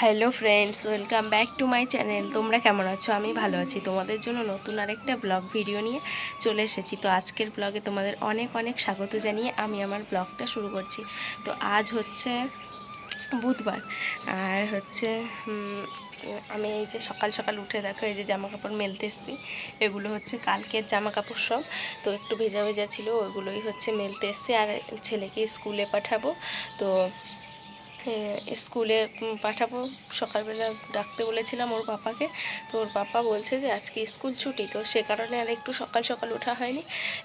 Hello friends welcome back to my channel তোমরা কেমন আছো? আমি ভালো আছি। তোমাদের জন্য নতুন আরেকটা ব্লগ ভিডিও নিয়ে চলে এসেছি। তো আজকের ব্লগে তোমাদের অনেক অনেক স্বাগত জানিয়ে আমি আমার ব্লগটা শুরু করছি। তো আজ হচ্ছে বুধবার। আর হচ্ছে আমি এই যে সকাল সকাল উঠে দেখো, এই যে জামা কাপড় মেলতে এসেছি। এগুলো হচ্ছে কালকের জামা কাপড় সব। তো একটু ভেজা ভেজা ছিল ওইগুলোই হচ্ছে মেলতে এসেছি। আর ছেলেকে স্কুলে পাঠাবো। তো স্কুলে পাঠাবো। সকালবেলা ডাকতে বলেছিলাম ওর পাপাকে। তো ওর পাপা বলছে যে, আজকে স্কুল ছুটি, তো সে কারণে আর একটু সকাল সকাল ওঠা হয়নি।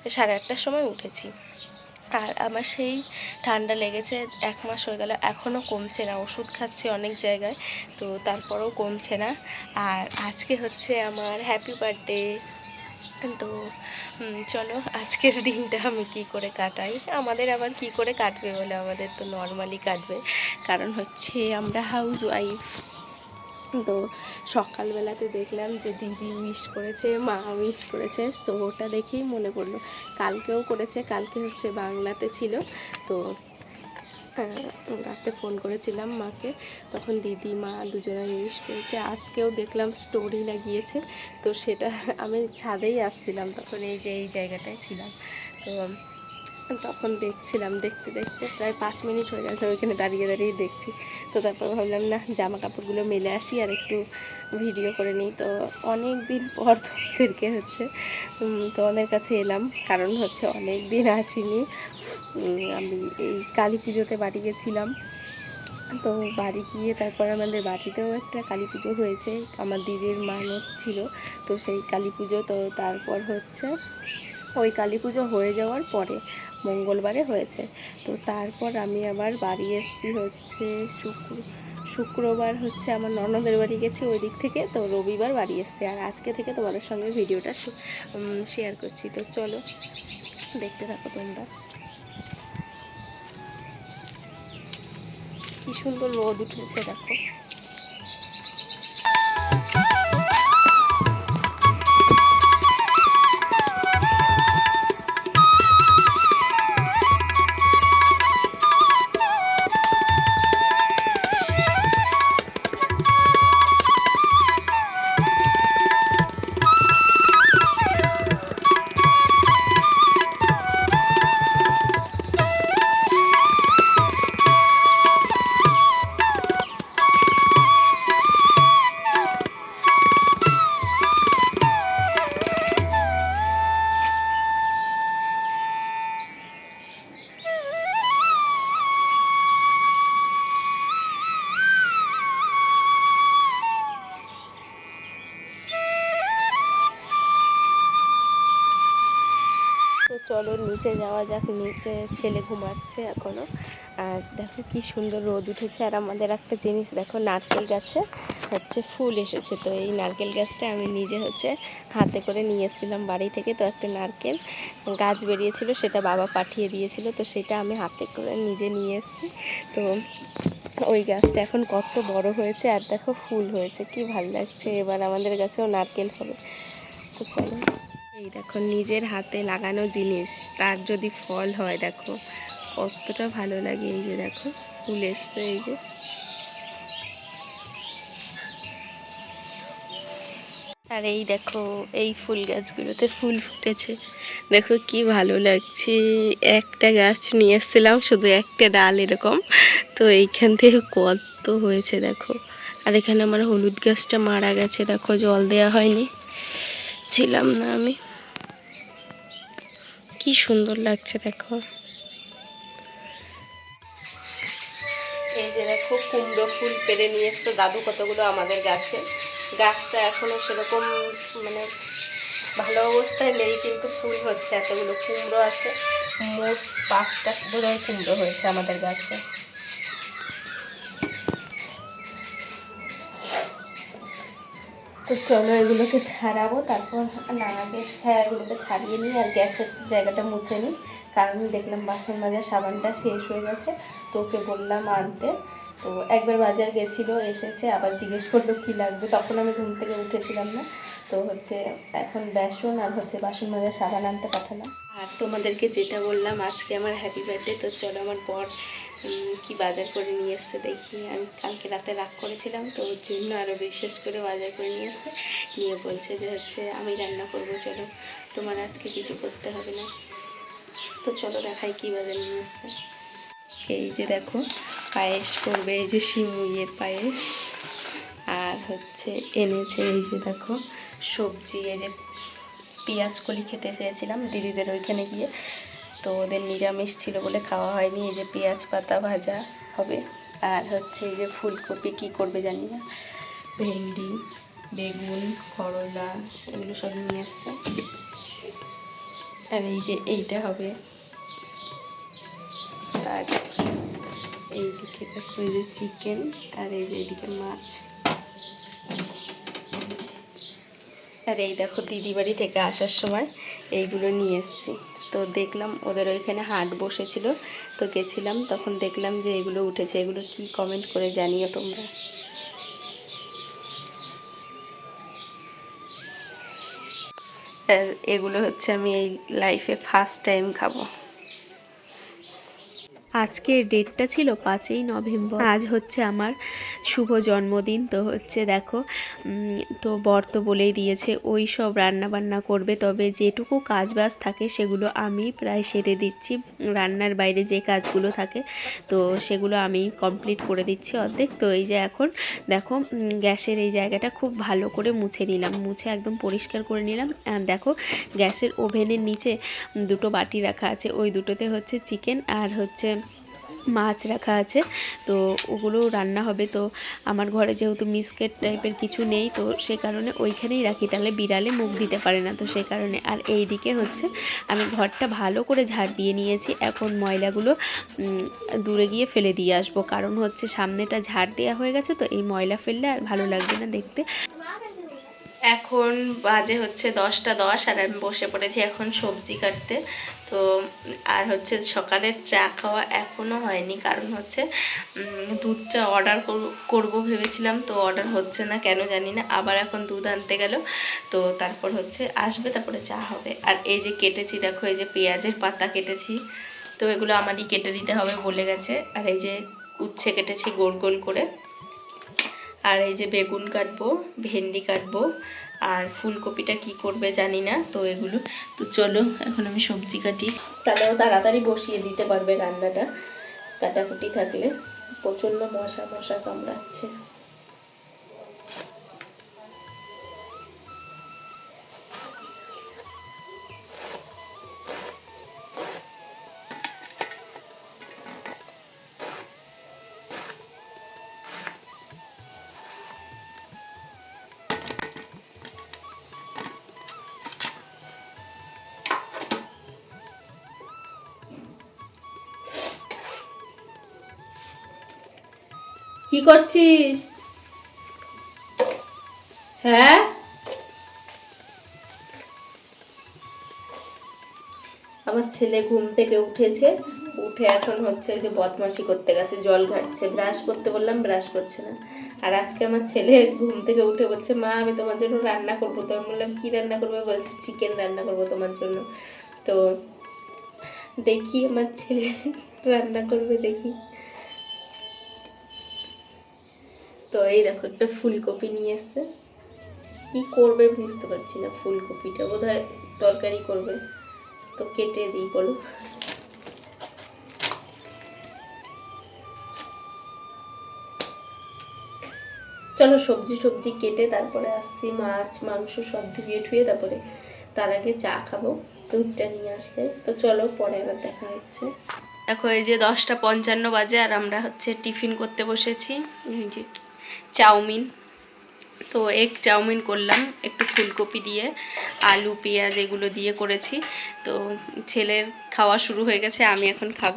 সাড়ে আটটার সময় উঠেছি। আর আমার সেই ঠান্ডা লেগেছে এক মাস হয়ে গেল, এখনও কমছে না। ওষুধ খাচ্ছি অনেক জায়গায়, তো তারপরেও কমছে না। আর আজকে হচ্ছে আমার হ্যাপি বার্থডে তো চলো, আজকের দিনটা আমি কি করে কাটাই? আমাদের আবার কি করে কাটবে বলে? আমাদের তো নর্মালি কাটবে। কারণ হচ্ছে আমরা হাউস ওয়াইফ তো, সকালবেলাতে দেখলাম যে দিদি উইশ করেছে মা উইশ করেছে, তো ওটা দেখেই মনে পড়ল। কালকেও করেছে, কালকে হচ্ছে বাংলাতে ছিল। তো রাতে ফোন করেছিলাম মাকে। তখন দিদি, মা দুজনে উইশ করেছে, আজকেও দেখলাম স্টোরি লাগিয়েছে। তো সেটা আমি ছাদেই আসছিলাম, তখন এই যে এই জায়গাটায় ছিলাম। তো তখন দেখছিলাম, দেখতে দেখতে প্রায় পাঁচ মিনিট হয়ে গেছে ওইখানে দাঁড়িয়ে দাঁড়িয়ে দেখছি। তো তারপর ভাবলাম, না, জামা কাপড়গুলো মেলে আসি আর একটু ভিডিও করে নিই। তো অনেক দিন পর তোমাদেরকে হচ্ছে তোমাদের কাছে এলাম। কারণ হচ্ছে অনেক দিন আসিনি। আমি এই কালী পুজোতে বাড়ি গেছিলাম। তো বাড়ি গিয়ে তারপর আমাদের বাড়িতেও একটা কালী পুজো হয়েছে। আমার দিদির মানত ছিল, তো সেই কালী পুজো, তো তারপর হচ্ছে ওই কালী পুজো হয়ে যাওয়ার পরে মঙ্গলবারে হয়েছে। তো তারপর আমি আবার বাড়ি এসেছি হচ্ছে শুক্র, শুক্রবার হচ্ছে আমার ননদের বাড়ি গেছি ওই দিক থেকে, তো রবিবার বাড়ি এসেছি। আর আজকে থেকে তোমাদের সঙ্গে ভিডিওটা শেয়ার করছি। তো চলো, দেখতে থাকো তোমরা। কি সুন্দর রোদ উঠেছে, দেখো। চলো নিচে যাওয়া যাক, নিচে ছেলে ঘুমাচ্ছে এখনও। আর দেখো কি সুন্দর রোদ উঠেছে, আর আমাদের একটা জিনিস, দেখো নারকেল গাছে হচ্ছে ফুল এসেছে। তো এই নারকেল গাছটা আমি নিজে হচ্ছে হাতে করে নিয়ে এসেছিলাম বাড়ি থেকে, তো একটা নারকেল গাছ বেরিয়েছিল, সেটা বাবা পাঠিয়ে দিয়েছিল, তো সেটা আমি হাতে করে নিজে নিয়ে এসেছি। তো ওই গাছটা এখন কত বড় হয়েছে, আর দেখো ফুল হয়েছে, কি ভালো লাগছে। এবার আমাদের গাছেও নারকেল হবে। তো চলো। এই দেখো, নিজের হাতে লাগানো জিনিস, তার যদি ফল হয়, দেখো, কতটা ভালো লাগে এই যে দেখো, ফুল এসছে এই যে। আর এই দেখো, এই ফুল গাছগুলোতে ফুল ফুটেছে। দেখো কি ভালো লাগছে, একটা গাছ নিয়ে এসেছিলাম, শুধু একটা ডাল এরকম, তো এইখান থেকে কত হয়েছে দেখো। আর এখানে আমার হলুদ গাছটা মারা গেছে, দেখো, জল দেওয়া হয়নি, ছিলাম না আমি। কি সুন্দর লাগছে দেখো। এই যে দেখো, কুমড়ো ফুল পেরে নিয়ে এসছে দাদু কতগুলো আমাদের গাছে। গাছটা এখনও সেরকম মানে ভালো অবস্থায় নেই, কিন্তু ফুল হচ্ছে, এতগুলো কুমড়ো আছে। মোট পাঁচটা বোধহয় কুমড়ো হয়েছে আমাদের গাছে। তো চলো এগুলোকে ছাড়াবো, তারপর না, আগে হ্যাঁ এগুলোকে ছাড়িয়ে নিই আর গ্যাসের জায়গাটা মুছে নিই, কারণ দেখলাম বাসন মাজার সাবানটা শেষ হয়ে গেছে, তো ওকে বললাম আনতে। তো একবার বাজার গেছিল, এসেছে, আবার জিজ্ঞেস করল কী লাগবে, তখন আমি ঘুম থেকে উঠেছিলাম না। তো হচ্ছে এখন বেসন আর হচ্ছে বাসন মাজার সাবান আনতে পাঠালাম। আর তোমাদেরকে যেটা বললাম, আজকে আমার হ্যাপি বার্থডে তো চলো আমার বর কি বাজার করে নিয়ে এসছে দেখি। আমি কালকে রাতে রাগ করেছিলাম, তো ওর জন্য আরও বিশেষ করে বাজার করে নিয়ে এসছে। নিয়ে বলছে যে হচ্ছে, আমি রান্না করব, চলো। তোমার আজকে কিছু করতে হবে না। তো চলো দেখাই কি বাজার নিয়ে এসছে। এই যে দেখো, পায়েস করবে, এই যে শিমুইয়ের পায়েস। আর হচ্ছে এনেছে এই যে দেখো, সবজি, এই যে পেঁয়াজ কলি খেতে চেয়েছিলাম দিদিদের ওইখানে গিয়ে। তো ওদের নিরামিষ ছিল বলে খাওয়া হয়নি, এই যে পেঁয়াজ পাতা ভাজা হবে। আর হচ্ছে এই যে ফুলকপি কি করবে জানি না। ভেন্ডি, বেগুন, করলা, এগুলো সব নিয়ে আসছে। আর এই যে এইটা হবে। আর এইদিকে দেখো এই যে চিকেন আর এই যে এইদিকে মাছ। আর এই দেখো দিদি বাড়ি থেকে আসার সময় এইগুলো নিয়ে এসেছি। তো দেখলাম ওদের ওইখানে হাট বসেছিল, তো গেছিলাম, তখন দেখলাম যে এগুলো উঠেছে। এগুলো কি কমেন্ট করে জানিও তোমরা। এগুলো হচ্ছে আমি এই লাইফে ফার্স্ট টাইম খাব। আজকের ডেটটা ছিল পাঁচই নভেম্বর। আজ হচ্ছে আমার শুভ জন্মদিন, তো হচ্ছে দেখো তো বর তো বলেই দিয়েছে, ওই সব রান্না বান্না করবে, তবে যেটুকু কাজ বাজ থাকে সেগুলো আমি প্রায় সেরে দিচ্ছি। রান্নার বাইরে যে কাজগুলো থাকে, তো সেগুলো আমি কমপ্লিট করে দিচ্ছি অর্ধেক। তো এই যে এখন দেখো গ্যাসের এই জায়গাটা খুব ভালো করে মুছে নিলাম, মুছে একদম পরিষ্কার করে নিলাম। আর দেখো, গ্যাসের ওভেনের নিচে দুটো বাটি রাখা আছে, ওই দুটোতে হচ্ছে চিকেন আর হচ্ছে মাছ রাখা আছে। তো ওগুলো রান্না হবে। তো আমার ঘরে যেহেতু মিসকেট টাইপের কিছু নেই, তো সে কারণে ওইখানেই রাখি। তাহলে বিড়ালে মুখ দিতে পারে না। তো সে কারণে। আর এই দিকে হচ্ছে, আমি ঘরটা ভালো করে ঝাড় দিয়ে নিয়েছি। এখন ময়লাগুলো দূরে গিয়ে ফেলে দিয়ে আসব। কারণ হচ্ছে সামনেটা ঝাড় দেওয়া হয়ে গেছে, তো এই ময়লা ফেললে আর ভালো লাগবে না দেখতে। এখন বাজে হচ্ছে দশটা দশ, আর আমি বসে পড়েছি এখন সবজি কাটতে। তো আর হচ্ছে সকালের চা খাওয়া এখনও হয়নি, কারণ হচ্ছে দুধটা অর্ডার করব ভেবেছিলাম, তো অর্ডার হচ্ছে না, কেন জানি না, আবার এখন দুধ আনতে গেল, তো তারপর হচ্ছে আসবে, তারপরে চা হবে। আর এই যে কেটেছি, দেখো, এই যে পেঁয়াজের পাতা কেটেছি, তো এগুলো আমারই কেটে দিতে হবে বলে গেছে, আর এই যে উচ্ছে কেটেছি গোল গোল করে। আর এই যে বেগুন কাটবো, ভেন্ডি কাটবো, আর ফুলকপিটা কি করবে জানি না, তো এগুলো। তো চলো, এখন আমি সবজি কাটি। তাহলেও তাড়াতাড়ি বসিয়ে দিতে পারবে রান্নাটা, কাটাকুটি থাকলে। প্রচণ্ড মশা মশা কামড়াচ্ছে। করছিস? হ্যাঁ? আমার ছেলে ঘুম থেকে উঠেছে। উঠে এখন হচ্ছে যে বদমাশি করতে গেছে, জল ঘাটছে। ব্রাশ করতে বললাম, ব্রাশ করছে না। আর আজকে আমার ছেলে ঘুম থেকে উঠে বলছে, মা, আমি তোমার জন্য রান্না করব। তো আমি বললাম, কি রান্না করবে? বলছে, চিকেন রান্না করব তোমার জন্য। তো দেখি আমার ছেলে রান্না করবে দেখি। তো এই দেখো, একটা ফুলকপি নিয়ে কি করবে বুঝতে পারছি না ফুলকপিটা, বোধহয় তরকারি করবে। তো কেটে দিই, বলো। চলো সবজি সবজি কেটে তারপরে আসছি, মাছ, মাংস সব ধুয়ে ঠুয়ে তারপরে তার আগে চা খাব, দুধটা নিয়ে আসলে। তো চলো পরে আবার দেখা হচ্ছে। দেখো, এই যে দশটা পঞ্চান্ন বাজে আর আমরা হচ্ছে টিফিন করতে বসেছি। এই যে চাউমিন। তো এগ চাউমিন করলাম একটু ফুলকপি দিয়ে আলু পেঁয়াজ এগুলো দিয়ে করেছি। তো ছেলের খাওয়া শুরু হয়ে গেছে আমি এখন খাব।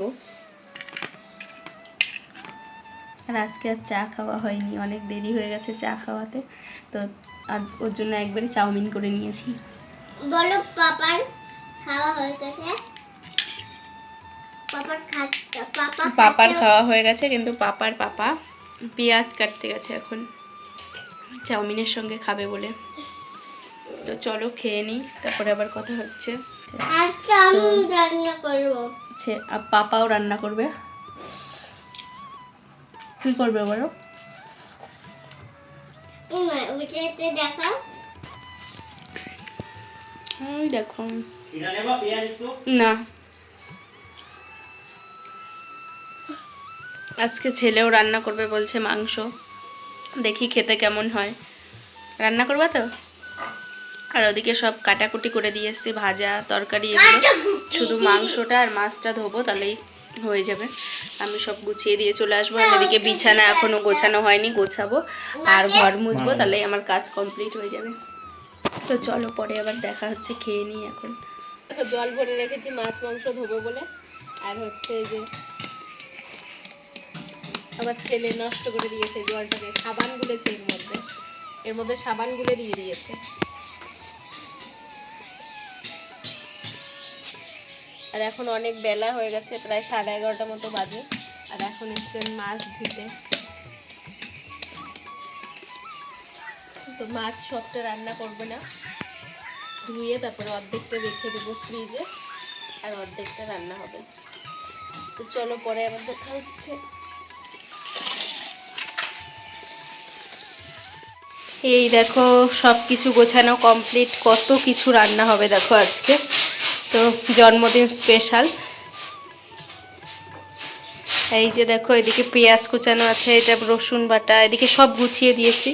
আর আজকে আর চা খাওয়া হয়নি অনেক দেরি হয়ে গেছে চা খাওয়াতে। তো আর ওর জন্য একবারই চাউমিন করে নিয়েছি। বলো পাপার খাওয়া হয়ে গেছে? পাপার। খাওয়া হয়ে গেছে কিন্তু পাপার পাপা পেঁয়াজ কাটতে গেছে এখন। চাউমিনের সঙ্গে খাবে বলে। তো চলো খেয়ে নিই তারপরে আবার কথা হচ্ছে। আজকে আমি রান্না করব। হচ্ছে আর পাপাও রান্না করবে। কি করবে বলো? ওই দেখো। না। আজকে ছেলেও রান্না করবে বলছে মাংস। দেখি খেতে কেমন হয়। রান্না করবা তো? আর ওদিকে সব কাটাকুটি করে দিয়ে এসছি, ভাজা, তরকারি এগুলো। শুধু মাংসটা আর মাছটা ধোবো, তাহলেই হয়ে যাবে। আমি সব গুছিয়ে দিয়ে চলে আসব। আর এদিকে বিছানা এখনও গোছানো হয়নি, গোছাবো। আর ঘর মুছবো, তাহলেই আমার কাজ কমপ্লিট হয়ে যাবে। তো চলো, পরে আবার দেখা হচ্ছে, খেয়ে নিই এখন। জল ভরে রেখেছি, মাছ, মাংস ধোবো বলে। আর হচ্ছে যে আবার ছেলে নষ্ট করে দিয়েছে, জলটাকে সাবান গুলেছে এর মধ্যে। এর মধ্যে সাবান গুলে দিয়ে দিয়েছে। আর এখন অনেক বেলা হয়ে গেছে, প্রায় সাড়ে এগারোটা মতো বাজে। আর এখন এসছেন মাছ ধুতে। তো মাছ সবটা রান্না করবে না। ধুয়ে তারপরে অর্ধেকটা রেখে দেবো ফ্রিজে আর অর্ধেকটা রান্না হবে। তো চলো পরে আবার দেখা হচ্ছে। এই দেখো সব কিছু গোছানো কমপ্লিট কত কিছু রান্না হবে দেখো আজকে। তো জন্মদিন স্পেশাল এই যে দেখো, এদিকে পেঁয়াজ কুচানো আছে, এটা রসুন বাটা, এদিকে সব গুছিয়ে দিয়েছি।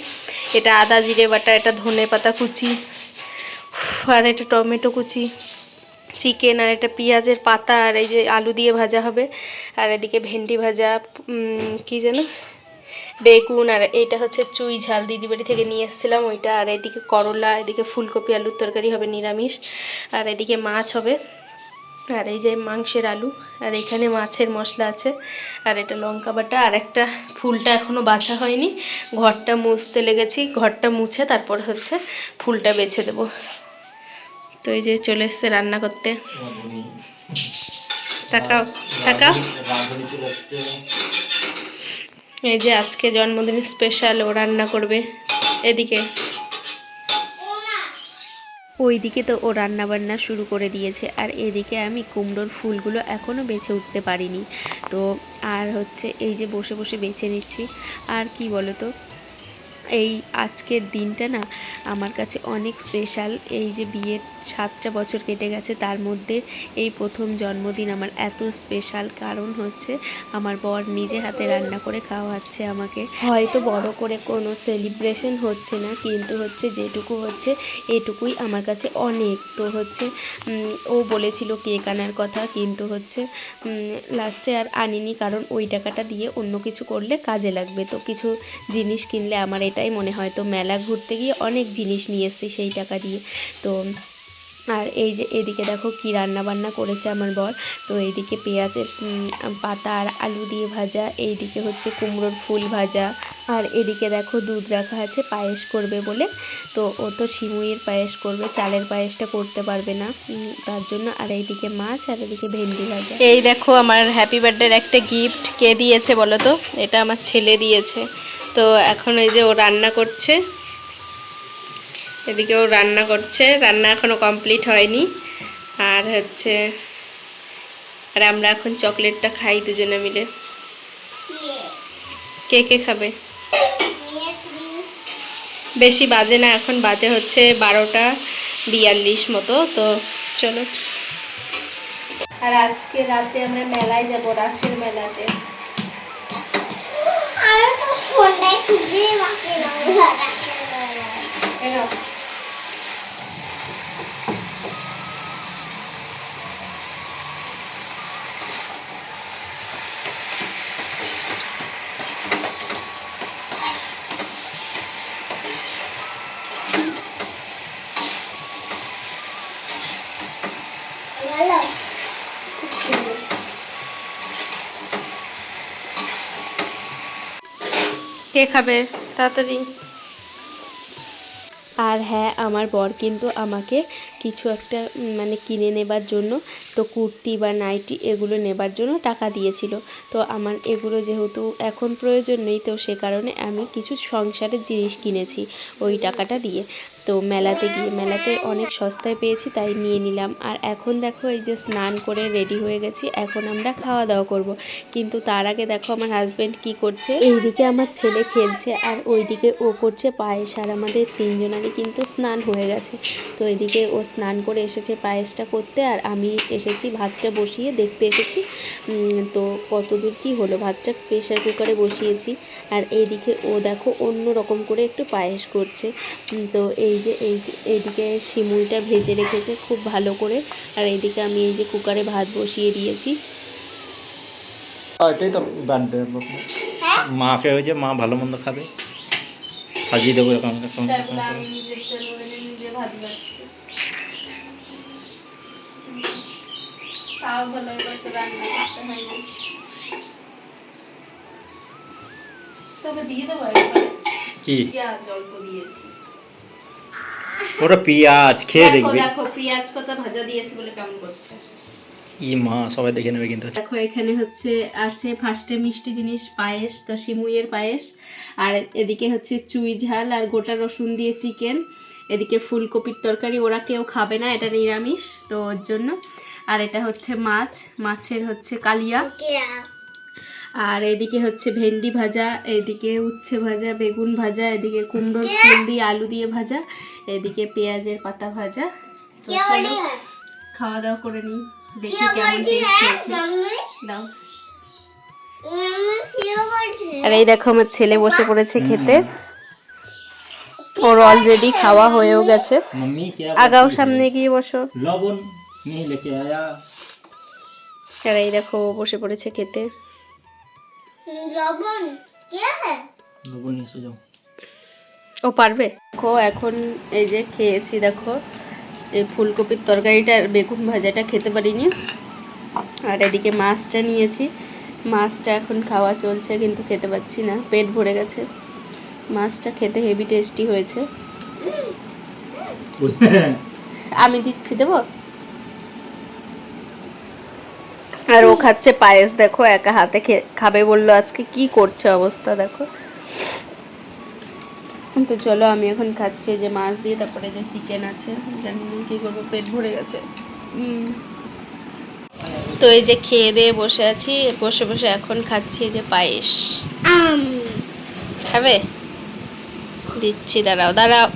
এটা আদা জিরে বাটা, এটা ধনে পাতা কুচি, আর এটা টমেটো কুচি, চিকেন, আর এটা পেঁয়াজের পাতা, আর এই যে আলু দিয়ে ভাজা হবে। আর এদিকে ভেন্ডি ভাজা কি যেন? বেগুন আর এইটা হচ্ছে চুই ঝাল দিদি বাড়ি থেকে নিয়ে এসেছিলাম ওইটা আর এদিকে করলা এদিকে ফুলকপি আলুর তরকারি হবে নিরামিষ আর এদিকে মাছ হবে আর এই যে মাংসের আলু আর এখানে মাছের মশলা আছে আর এটা লঙ্কা বাটা আর একটা ফুলটা এখনও বাছা হয়নি ঘরটা মুছতে লেগেছি ঘরটা মুছে তারপর হচ্ছে ফুলটা বেছে দেব। তো এই যে চলে এসছে রান্না করতে। টাকা টাকা? এই যে আজকে জন্মদিন স্পেশাল ও রান্না করবে। এদিকে। ওইদিকে তো ও রান্না বান্না শুরু করে দিয়েছে, আর এদিকে আমি কুমড়োর ফুলগুলো এখনও বেছে উঠতে পারিনি। তো আর হচ্ছে এই যে বসে বসে বেছে নিচ্ছি, আর কি বলো তো এই আজকের দিনটা না আমার কাছে অনেক স্পেশাল এই যে বিয়ের সাতটা বছর কেটে গেছে, তার মধ্যে এই প্রথম জন্মদিন আমার এত স্পেশাল কারণ হচ্ছে আমার বর নিজে হাতে রান্না করে খাওয়াচ্ছে আমাকে। হয়তো বড় করে কোনো সেলিব্রেশন হচ্ছে না, কিন্তু হচ্ছে যেটুকু হচ্ছে এটুকুই আমার কাছে অনেক। তো হচ্ছে ও বলেছিল কেক আনার কথা, কিন্তু হচ্ছে লাস্টে আর আনিনি, কারণ ওই টাকাটা দিয়ে অন্য কিছু করলে কাজে লাগবে। তো কিছু জিনিস কিনলে আমার এটাই মনে হয়। তো মেলা ঘুরতে গিয়ে অনেক জিনিস নিয়ে এসেছি সেই টাকা দিয়ে। তো আর এই যে এদিকে দেখো কি রান্না বান্না করেছে আমার বর। তো এইদিকে পেঁয়াজের পাতা আর আলু দিয়ে ভাজা, এইদিকে হচ্ছে কুমড়োর ফুল ভাজা। আর এদিকে দেখো দুধ রাখা আছে, পায়েস করবে বলে। তো ও তো সিমুইয়ের পায়েস করবে, চালের পায়েসটা করতে পারবে না। তার জন্য আর এইদিকে মাছ আর এদিকে ভেন্ডি ভাজা। এই দেখো আমার হ্যাপি বার্থডের একটা গিফট কে দিয়েছে বলো তো? এটা আমার ছেলে দিয়েছে। তো এখন এই যে ও রান্না করছে। এদিকে ও রান্না করছে। রান্না এখনও কমপ্লিট হয়নি। আর হচ্ছে আর আমরা এখন চকলেটটা খাই দুজনে মিলে। কে কে খাবে? বেশি বাজে না এখন বাজে হচ্ছে বারোটা বিয়াল্লিশ মতো তো চলো। আর আজকে রাতে আমরা মেলায় যাব রাসের মেলাতে। ফোনটাই খুঁজে কে খাবে? তাড়াতাড়ি। আর হ্যাঁ আমার বর কিন্তু আমাকে কিছু একটা মানে কিনে নেবার জন্য, তো কুর্তি বা নাইটি এগুলো নেবার জন্য টাকা দিয়েছিল। তো আমার এগুলো যেহেতু এখন প্রয়োজন নেই, তো সে কারণে আমি কিছু সংসারের জিনিস কিনেছি ওই টাকাটা দিয়ে। তো মেলাতে গিয়ে, মেলাতে অনেক সস্তায় পেয়েছি, তাই নিয়ে নিলাম। আর এখন দেখো এই যে স্নান করে রেডি হয়ে গেছি, এখন আমরা খাওয়া দাওয়া করব। কিন্তু তার আগে দেখো আমার হাজব্যান্ড কি করছে। এইদিকে আমার ছেলে খেলছে, আর ওইদিকে ও করছে পায়েস, আর আমাদের তিনজনারই কিন্তু স্নান হয়ে গেছে। তো এদিকে ও স্নান করে এসেছে পায়েসটা করতে আর আমি এসেছি ভাতটা বসিয়ে দেখতে এসেছি। তো কতদূর কি হলো? ভাতটা প্রেশার কুকারে বসিয়েছি আর এইদিকে ও দেখো অন্য রকম করে একটু পায়েস করছে। তো এই যে এই এইদিকে শিমুলটা ভেজে রেখেছে খুব ভালো করে। আর এইদিকে আমি এই যে কুকারে ভাত বসিয়ে দিয়েছি। আর এটাই তো বার্থডে হ্যাঁ? মাকে মা ভালো মন্দ খাবে। সাজিয়ে দেবো এরকম এরকম তাও ভালো এবার তো রান্না করতে হয়নি। তোকে দিয়ে দেবো কি? পেঁয়াজ অল্প দিয়েছি। ওটা পেঁয়াজ খেয়ে দেখবি। দেখো পেঁয়াজ পাতা ভাজা দিয়েছি বলে কেমন করছে? ই মা সবাই দেখে নেবে কিন্তু। দেখো এখানে হচ্ছে আছে ফার্স্টে মিষ্টি জিনিস পায়েস তো সিমুইয়ের পায়েস। আর এদিকে হচ্ছে চুই ঝাল আর গোটা রসুন দিয়ে চিকেন। এদিকে ফুলকপির তরকারি ওরা কেউ খাবে না এটা নিরামিষ। তো ওর জন্য আর এটা হচ্ছে মাছ মাছের হচ্ছে কালিয়া। আর এদিকে হচ্ছে ভেন্ডি ভাজা এদিকে উচ্ছে ভাজা বেগুন ভাজা এদিকে কুমড়োর ফুল দিয়ে আলু দিয়ে ভাজা এদিকে পেঁয়াজের পাতা ভাজা। তো চলো খাওয়া দাওয়া করে নিই দেখি কেমন দাও। আর এই দেখো আমার ছেলে বসে পড়েছে খেতে। ওর অলরেডি খাওয়া হয়েও গেছে। আগাও সামনে গিয়ে বসো। লবণ। नहीं लेके आया আর এই দেখো ও বসে পড়েছে খেতে লবণ কেয়া হ্যাঁ लवण नहीं सो जाओ ও পারবে দেখো এখন এই যে খেয়েছি দেখো এই ফুলকপির তরকারিটা আর বেগুন ভাজাটা খেতে পারিনি আর এদিকে মাছটা নিয়েছি মাছটা এখন খাওয়া চলছে কিন্তু খেতে পাচ্ছি না পেট ভরে গেছে মাছটা খেতে হেভি টেস্টি হয়েছে আমি দিচ্ছি দেবো আর ও খাচ্ছে পায়েস দেখো একা হাতে খাবে বলল আজকে কি করছে অবস্থা দেখো। তো চলো আমি এখন খাচ্ছি যে মাছ দিয়ে তারপরে যে চিকেন আছে জানি না কি করব পেট ভরে গেছে। তো এই যে খেয়ে দিয়ে বসে আছি বসে বসে এখন খাচ্ছি যে পায়েস। খাবে? দিচ্ছি দাঁড়াও দাঁড়াও।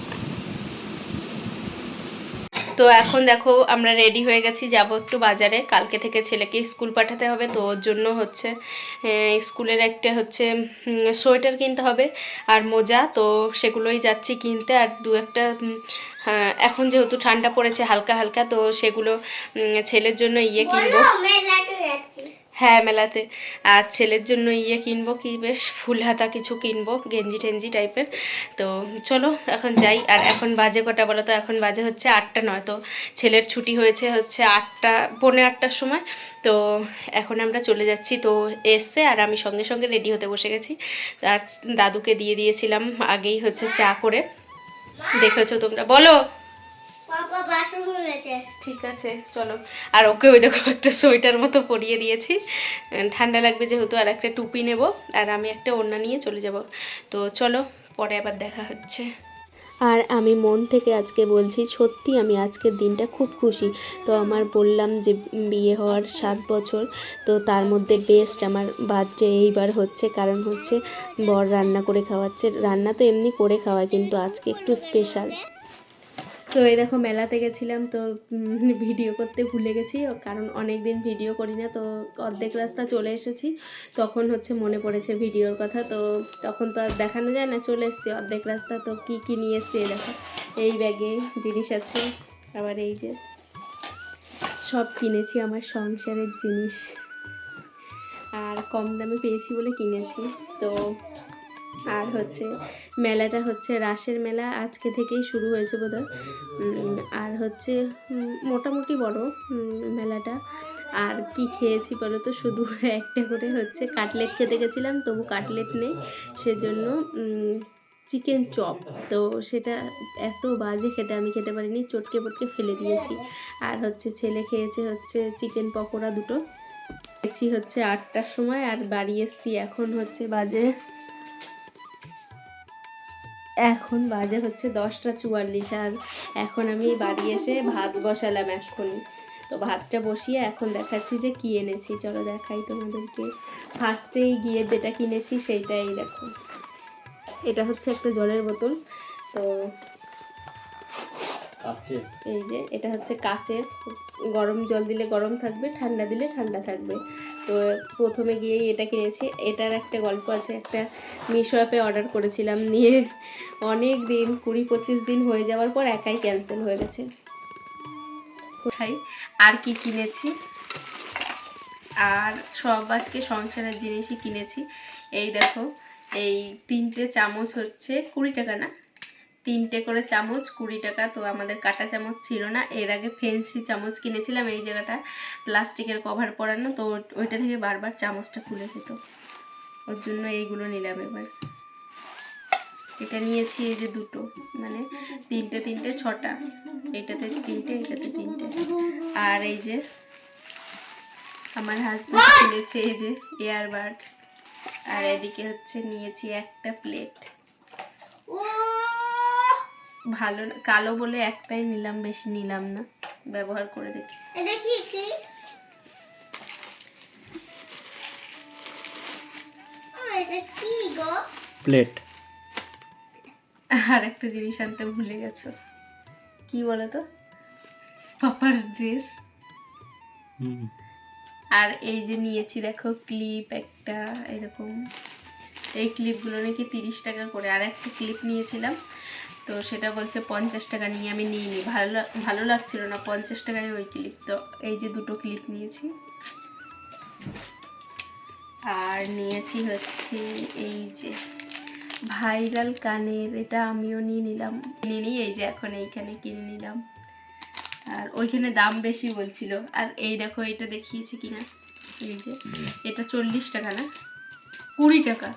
তো এখন দেখো আমরা রেডি হয়ে গেছি, যাব একটু বাজারে। কালকে থেকে ছেলেকে স্কুল পাঠাতে হবে, তো ওর জন্য হচ্ছে স্কুলের একটা হচ্ছে সোয়েটার কিনতে হবে আর মোজা। তো সেগুলোই যাচ্ছি কিনতে আর দু একটা এখন যেহেতু ঠান্ডা পড়েছে হালকা হালকা, তো সেগুলো ছেলের জন্য ইয়ে কিনবো। হ্যাঁ মেলাতে। আর ছেলের জন্য ইয়ে কিনবো কি বেশ, ফুল হাতা কিছু কিনবো, গেঞ্জি টেঞ্জি টাইপের। তো চলো, এখন যাই। আর এখন বাজে কটা বলো তো? এখন বাজে হচ্ছে আটটা নয়। তো ছেলের ছুটি হয়েছে হচ্ছে আটটা, পৌনে আটটার সময়। তো এখন আমরা চলে যাচ্ছি। তো এসছে আর আমি সঙ্গে সঙ্গে রেডি হতে বসে গেছি। আর দাদুকে দিয়ে দিয়েছিলাম আগেই হচ্ছে চা করে। দেখেছ তোমরা? বলো! ঠিক আছে চলো। আর ওকে ওই দেখো একটা সোয়েটার মতো পরিয়ে দিয়েছি। ঠান্ডা লাগবে যেহেতু আর একটা টুপি নেব। আর আমি একটা ওড়না নিয়ে চলে যাব। তো চলো পরে আবার দেখা হচ্ছে। আর আমি মন থেকে আজকে বলছি সত্যি আমি আজকের দিনটা খুব খুশি। তো আমার বললাম যে বিয়ে হওয়ার সাত বছর তো তার মধ্যে বেস্ট আমার বার্থডে এইবার হচ্ছে। কারণ হচ্ছে বর রান্না করে খাওয়াচ্ছে। রান্না তো এমনি করে খাওয়ায় কিন্তু আজকে একটু স্পেশাল তো এই দেখো মেলাতে গেছিলাম, তো ভিডিও করতে ভুলে গেছি, কারণ অনেক দিন ভিডিও করি না তো অর্ধেক রাস্তা চলে এসেছি। তখন হচ্ছে মনে পড়েছে ভিডিওর কথা, তো তখন তো আর দেখানো যায় না, চলে এসেছি অর্ধেক রাস্তা, তো কি কি নিয়ে এসেছি দেখো। এই ব্যাগে জিনিস আছে, আবার এই যে সব কিনেছি আমার সংসারের জিনিস। আর কম দামে পেয়েছি বলে কিনেছি, তো আর হচ্ছে মেলাটা হচ্ছে রাসের মেলা, আজকে থেকেই শুরু হয়েছে বোধহয়। আর হচ্ছে মোটামুটি বড় মেলাটা। আর কি খেয়েছি বলো তো? শুধু একটা করে হচ্ছে কাটলেট খেতে গেছিলাম, তবু কাটলেট নেই। সেজন্য চিকেন চপ। তো সেটা এত বাজে খেতে আমি খেতে পারিনি, চটকে পটকে ফেলে দিয়েছি। আর হচ্ছে ছেলে খেয়েছে হচ্ছে চিকেন পকোড়া দুটো। খেয়েছি হচ্ছে আটটার সময়, আর বাড়ি এসছি এখন হচ্ছে বাজে এখন বাজে হচ্ছে দশটা চুয়াল্লিশ আর এখন আমি বাড়ি এসে ভাত বসালাম এক্ষুনি। তো ভাতটা বসিয়ে এখন দেখাচ্ছি যে কি এনেছি। চলো দেখাই তোমাদেরকে। ফার্স্টেই গিয়ে যেটা কিনেছি সেইটাই দেখো। এটা হচ্ছে একটা জলের বোতল। তো এই যে এটা হচ্ছে কাচের। গরম জল দিলে গরম থাকবে ঠান্ডা দিলে ঠান্ডা থাকবে। তো প্রথমে গিয়েই এটা কিনেছি। এটার একটা গল্প আছে, একটা মিশো অ্যাপে অর্ডার করেছিলাম নিয়ে। অনেক দিন, কুড়ি পঁচিশ দিন হয়ে যাওয়ার পর একাই ক্যান্সেল হয়ে গেছে। কোথায়? আর কি কিনেছি? আর সব আজকে সংসারের জিনিসই কিনেছি। এই দেখো, এই তিনটে চামচ হচ্ছে কুড়ি টাকা না? তিনটে করে চামচ, কুড়ি টাকা তো আমাদের কাটা চামচ ছিল না। এর আগে ফেন্সি চামচ কিনেছিলাম এই জায়গাটা, প্লাস্টিকের কভার পরানো, তো ওইটা থেকে বারবার চামচটা খুলে যেত। ওর জন্য এইগুলো নিলাম এবার। এটা নিয়েছি এই যে দুটো মানে তিনটে তিনটে, ছটা। এটাতে তিনটে এইটাতে তিনটে। আর এই যে আমার হাজব্যান্ড কিনেছে এই যে ইয়ারবাডস আর এদিকে হচ্ছে নিয়েছি একটা প্লেট ভালো না কালো বলে একটাই নিলাম বেশি নিলাম না। ব্যবহার করে দেখি। এটা কি কি? ও, এটা কি গো? প্লেট। আর একটা জিনিস আনতে ভুলে গেছো। কি বলো তো পাপার ড্রেস আর এই যে নিয়েছি দেখো ক্লিপ একটা এরকম। এই ক্লিপগুলো নাকি তিরিশ টাকা করে। আর একটা ক্লিপ নিয়েছিলাম তো সেটা বলছে পঞ্চাশ টাকা নিয়ে আমি নিইনি। ভালো লা- ভালো লাগছিল না, পঞ্চাশ টাকায় ওই ক্লিপ তো এই যে দুটো ক্লিপ নিয়েছি। আর নিয়েছি হচ্ছে এই যে ভাইরাল কানের, এটা আমিও নিয়ে নিলাম। কিনে নিই এই যে এখন এইখানে কিনে নিলাম। আর ওইখানে দাম বেশি বলছিল। আর এই দেখো, এটা দেখিয়েছি কিনা? এই যে, এটা চল্লিশ টাকা না? কুড়ি টাকা।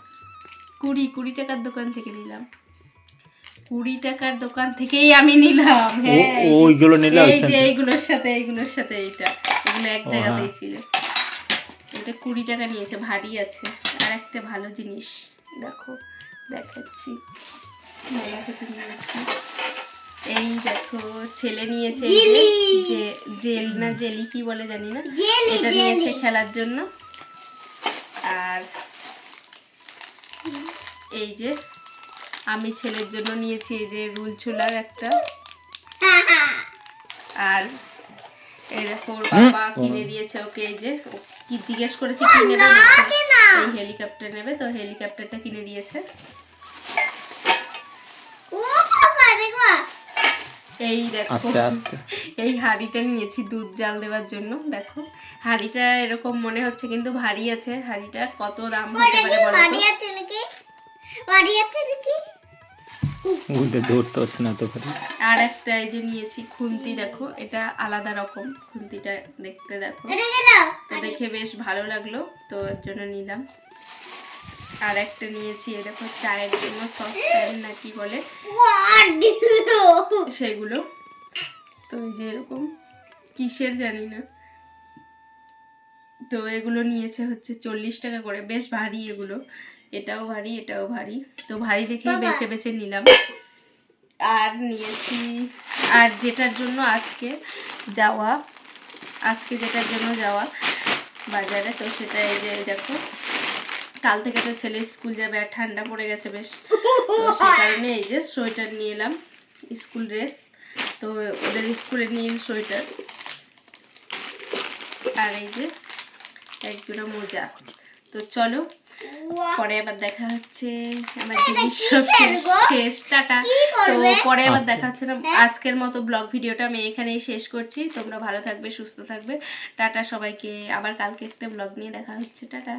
কুড়ি কুড়ি টাকার দোকান থেকে নিলাম। কুড়ি টাকার দোকান থেকেই আমি নিলাম হ্যাঁ। এই যে- ওইগুলো নিলে এই যে এইগুলোর সাথে এইগুলোর সাথে এইটা এগুলো এক জায়গাতেই। ছিল। এটা কুড়ি টাকা নিয়েছে ভারী আছে। আর একটা ভালো জিনিস দেখো দেখাচ্ছি। মেলা থেকে নিয়েছি। এই দেখো ছেলে নিয়েছে যে- জেল। না জেলি কি বলে জানি না? এটা নিয়েছে খেলার জন্য। আর এই যে আমি ছেলের জন্য নিয়েছি এই যে রুল ছোলার একটা। আর এই বাবা কিনে দিয়েছে ওকে এই যে কি জিজ্ঞেস করেছি কি নেবে এই হেলিকপ্টার নেবে তো হেলিকপ্টারটা কিনে দিয়েছে। দেখো এই দেখো এই হাঁড়িটা নিয়েছি দুধ জাল দেওয়ার জন্য দেখো। হাঁড়িটা এরকম মনে হচ্ছে কিন্তু ভারী আছে হাঁড়িটা কত দাম হতে পারে বলো তো? আছে নাকি? বাড়ি আছে নাকি? ওইটা ধরতে হচ্ছে না তো আর একটা এই যে নিয়েছি খুন্তি দেখো এটা আলাদা রকম খুন্তিটা দেখতে দেখো। তো দেখে বেশ ভালো লাগল তো এর জন্য নিলাম। আর একটা নিয়েছি এ দেখো চায়ের জন্য সসপ্যান না কি বলে? সেগুলো। তো এই যে এরকম কিসের জানি না। তো এগুলো নিয়েছে হচ্ছে চল্লিশ টাকা করে বেশ ভারী এগুলো। এটাও ভারী এটাও ভারী। তো ভারী দেখেই বেছে বেছে নিলাম। আর নিয়েছি আর যেটার জন্য আজকে যাওয়া আজকে যেটার জন্য যাওয়া বাজারে তো সেটা এই যে দেখো কাল থেকে তো ছেলে স্কুল যাবে আর ঠান্ডা পড়ে গেছে বেশ। তো সে কারণে এই যে সোয়েটার নিয়ে এলাম স্কুল ড্রেস। তো ওদের স্কুলে নীল সোয়েটার। আর এই যে এক জোড়া মোজা। তো চলো পরে আবার দেখা হচ্ছে আমার জিনিস সব শেষ। টাটা। তো পরে আবার দেখা হচ্ছে না আজকের মতো ব্লগ ভিডিওটা আমি এখানেই শেষ করছি। তোমরা ভালো থাকবে সুস্থ থাকবে। টাটা সবাইকে আবার কালকে একটা ব্লগ নিয়ে দেখা হচ্ছে। টাটা।